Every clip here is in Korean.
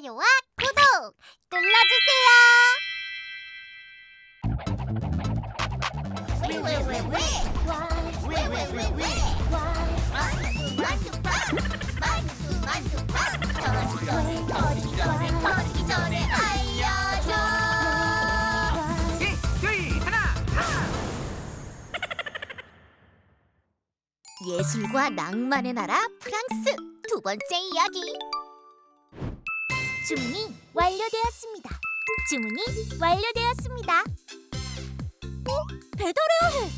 좋아요와 구독 눌러주세요. 예술과 낭만의 나라 프랑스 두 번째 이야기. 주문이 완료되었습니다. 주문이 완료되었습니다. 어? 배달해야 해.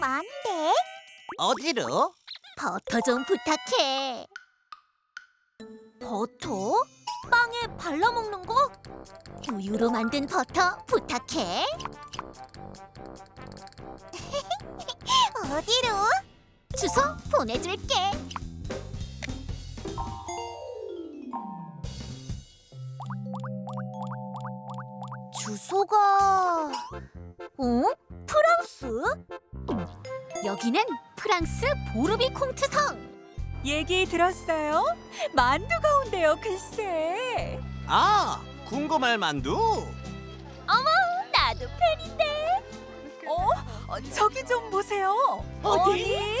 안돼. 어디로? 버터 좀 부탁해. 버터? 빵에 발라 먹는 거? 우유로 만든 버터 부탁해. 어디로? 주소 보내줄게. 주소가 어? 프랑스? 여기는 프랑스 보르비 콩트성. 얘기 들었어요? 만두가 온대요, 글쎄. 아, 궁금할 만두. 나도 팬인데. 어? 어, 저기 좀 보세요. 어디?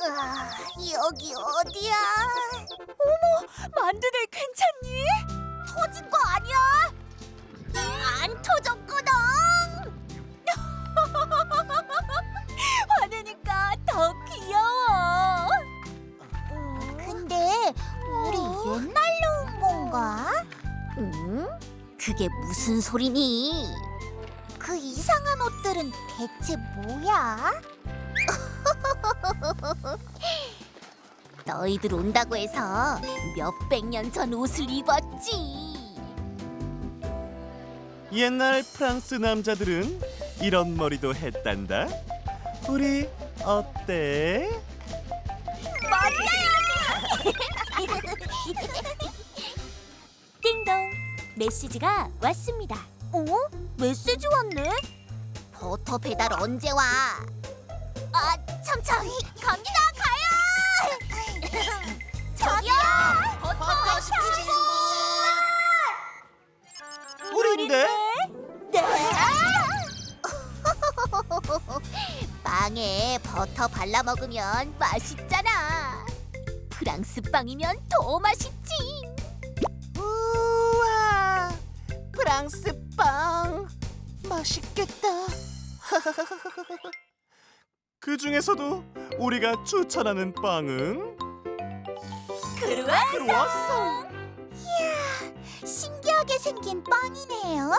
으아, 여기 어디야? 만두들 괜찮니? 터진 거 아니야? 안 터졌거든. 화내니까 더 귀여워. 근데 우리 옛날로 온 건가? 응? 그게 무슨 소리니? 그 이상한 옷들은 대체 뭐야? 너희들 온다고 해서 몇백 년 전 옷을 입었지. 옛날 프랑스 남자들은 이런 머리도 했단다. 우리 어때? 띵동 메시지가 왔습니다. 어? 메시지 왔네? 버터 배달 언제 와? 아 참참 발라 먹으면 맛있잖아. 프랑스 빵이면 더 맛있지. 우와, 프랑스 빵 맛있겠다. 그 중에서도 우리가 추천하는 빵은 크루아상. 신기하게 생긴 빵이네요.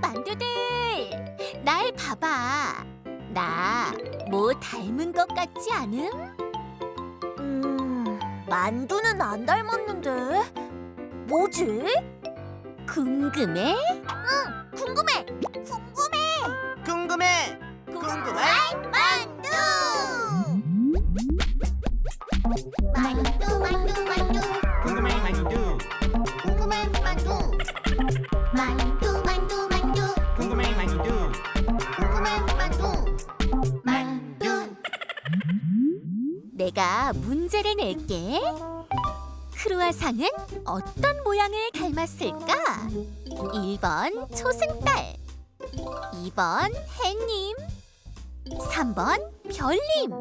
만두들, 날 봐봐. 나 뭐 닮은 것 같지 않음? 음, 만두는 안 닮았는데. 뭐지? 궁금해? 응, 궁금해. 궁금해. 궁금해. 궁금해. 만두. 만두, 내가 문제를 낼게. 크루아상은 어떤 모양을 닮았을까? 1번 초승달, 2번 해님, 3번 별님.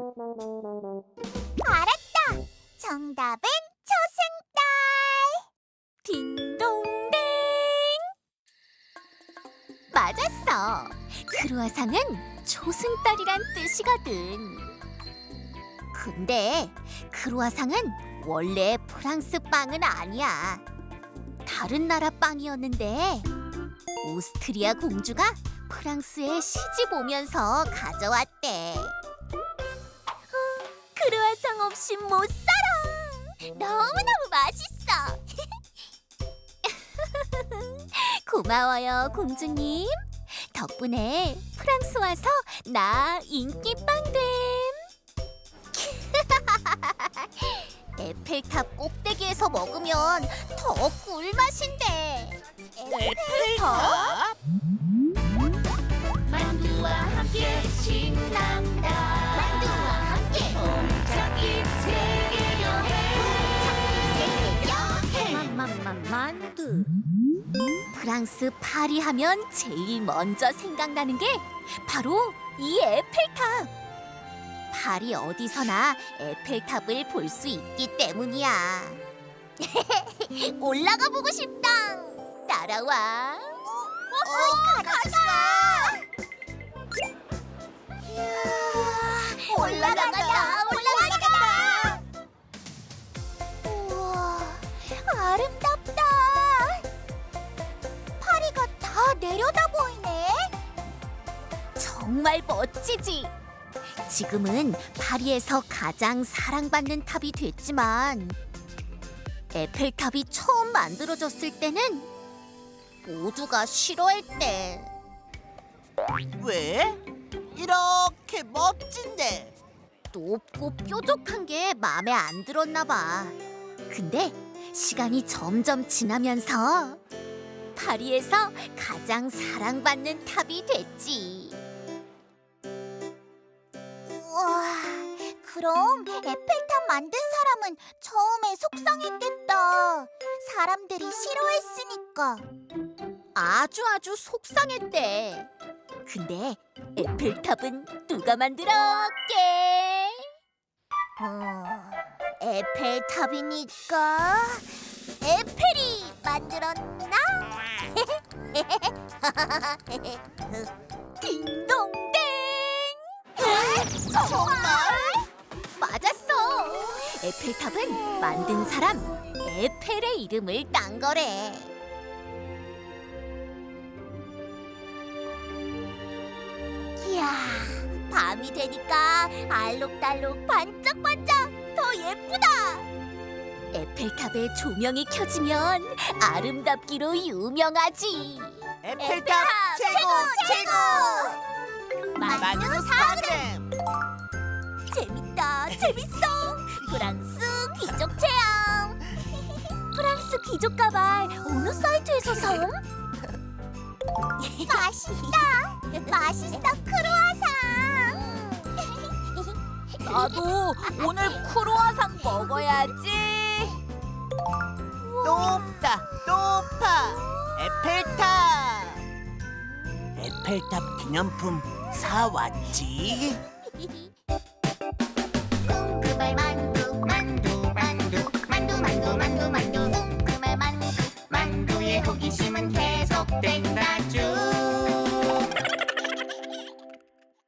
알았다. 정답은 초승달. 딩동댕. 맞았어. 크루아상은 초승달이란 뜻이거든. 근데 크루아상은 원래 프랑스 빵은 아니야. 다른 나라 빵이었는데 오스트리아 공주가 프랑스에 시집 오면서 가져왔대. 어, 크루아상 없이 못 살아. 너무너무 맛있어. 고마워요, 공주님. 덕분에 프랑스 와서 나 인기 빵됨. 에펠탑 꼭대기에서 먹으면 더 꿀맛인데. 에펠탑? 음? 만두와 함께 신난다. 만두와 함께 홈잡기 세계 여행. 홈잡기 세계 여행. 만두. 프랑스 파리 하면 제일 먼저 생각나는 게 바로 이 에펠탑. 파리 어디서나 에펠탑을 볼 수 있기 때문이야. 올라가 보고 싶다. 따라와. 어, 가자. 올라가다, 올라가다. 우와, 아름답다. 파리가 다 내려다 보이네. 정말 멋지지. 지금은 파리에서 가장 사랑받는 탑이 됐지만 에펠탑이 처음 만들어졌을 때는 모두가 싫어했대. 왜? 이렇게 멋진데. 높고 뾰족한 게 마음에 안 들었나 봐. 근데 시간이 점점 지나면서 파리에서 가장 사랑받는 탑이 됐지. 그럼 에펠탑 만든 사람은 처음에 속상했겠다. 사람들이 싫어했으니까. 아주 아주 속상했대. 근데 에펠탑은 누가 만들었게? 어, 에펠탑이니까 에펠이 만들었나? 딩동댕! 정말? 에펠탑은 만든 사람 에펠의 이름을 딴 거래. 이야, 밤이 되니까 알록달록 반짝반짝 더 예쁘다. 에펠탑에 조명이 켜지면 아름답기로 유명하지. 에펠탑 최고 최고. 만두 스타그램. 재밌다, 재밌어. 프랑스 귀족 체험. 프랑스 귀족 가발 어느 사이트에서 샀? 맛있다, 맛있어 크로아상. 나도 오늘 크로아상 먹어야지. 높다 높아. 에펠탑. 에펠탑 기념품 사왔지.